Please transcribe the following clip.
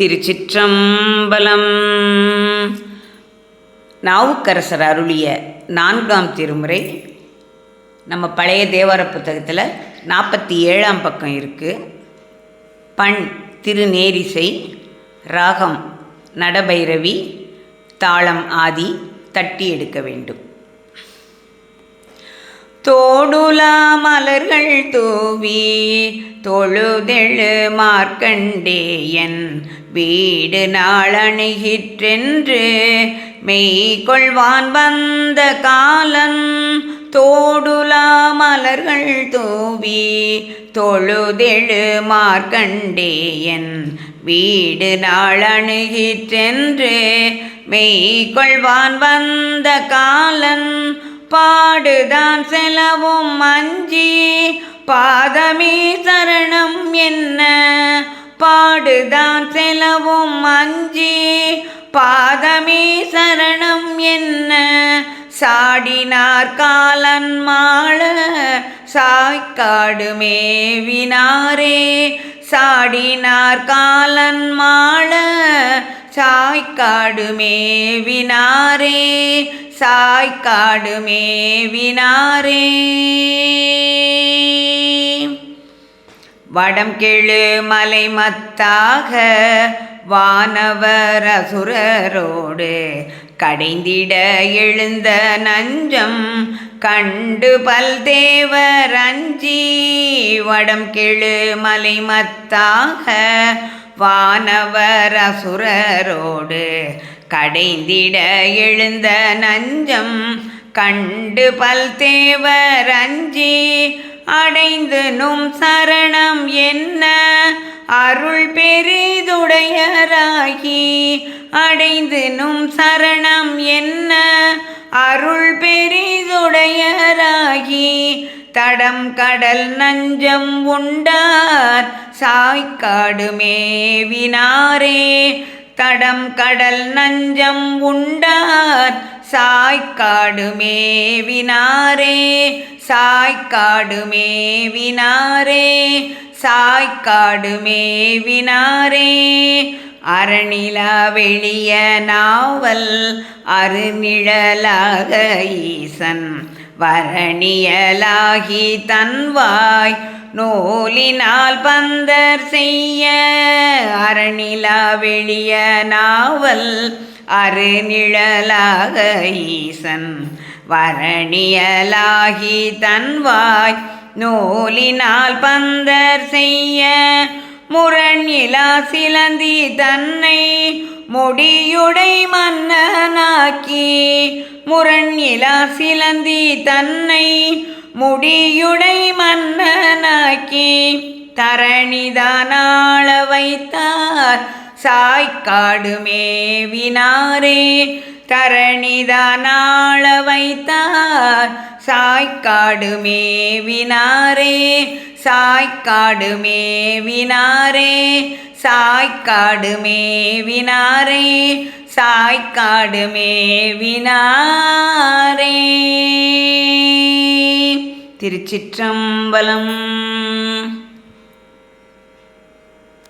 திருச்சிற்றம்பலம். நாவுக்கரசர் அருளிய நான்காம் திருமுறை. நம்ம பழைய தேவார புத்தகத்தில் நாற்பத்தி ஏழாம் பக்கம் இருக்குது பண் திருநேரிசை ராகம் நடபைரவி தாளம் ஆதி தட்டி எடுக்க வேண்டும். தோடுலா மலர்கள் தூவி தொழுதெழு மார்க்கண்டேயன் வீடு நாளணிகிற்றென்று மெய்கொள்வான் வந்த காலன். தோடுலா மலர்கள் தூவி தொழுதெழு மார்க்கண்டேயன். வீடு நாளணுகிற்றென்று மெய்கொள்வான் வந்த காலன். பாடுதான் செலவும் அஞ்சி. பாதமே சரணம் என்ன? பாடுதான் செலவும் அஞ்சி. பாதமே சரணம் என்ன? சாடினார் காலன் மாள சாய்க்காடு மேவினாரே. சாடினார் காலன் மாள சாய்க்காடு மேவினாரே. சாய்க்காடு மேவினாரே. வடம் கெழு மலை மத்தாக வானவர் அசுரரோடு கடைந்திட எழுந்த நஞ்சம் கண்டு பல் தேவர் அஞ்சி வடம் கெழு மலை மத்தாக வானவர் அசுரரோடு கடைந்திட எழுந்த நஞ்சம் கண்டு பல் தேவர் அஞ்சி அடைந்து நும் சரணம் என்ன? அருள் பெரிதுடையராகி அடைந்து நும் சரணம் என்ன? அருள் பெரிதுடையராகி தடம் கடல் நஞ்சம் உண்டார் சாய்க்காடு மேவினாரே. தடம் கடல் நஞ்சம் உண்டார் சாய்க்காடுமே வினாரே சாய்க்காடுமே வினாரே சாய்க்காடுமே வினாரே. அரணிலா வெளிய நாவல் அருநிழலாக ஈசன். வரணியலாகி தன்வாய் நூலினால் பந்தர் செய்ய. அரணிலா வெளிய நாவல் அருநிழலாக ஈசன் வரணியலாகி தன்வாய் நூலினால் பந்தர் செய்ய முரணிலா சிலந்தி தன்னை முடியுடை மன்னனாக்கி முரணிலா சிலந்தி தன்னை முடியுடை மன்னனாக்கி தரணிதானாள வைத்தார் சாய்க்காடு மேவினாரே தரணிதானாள வைத்தார் சாய்க்காடு மேவினாரே சாய்க்காடு மேவினாரே சாய்க்காடு மேவினாரே சாய்க்காடு மேவினாரே திருச்சிற்றம்பலம்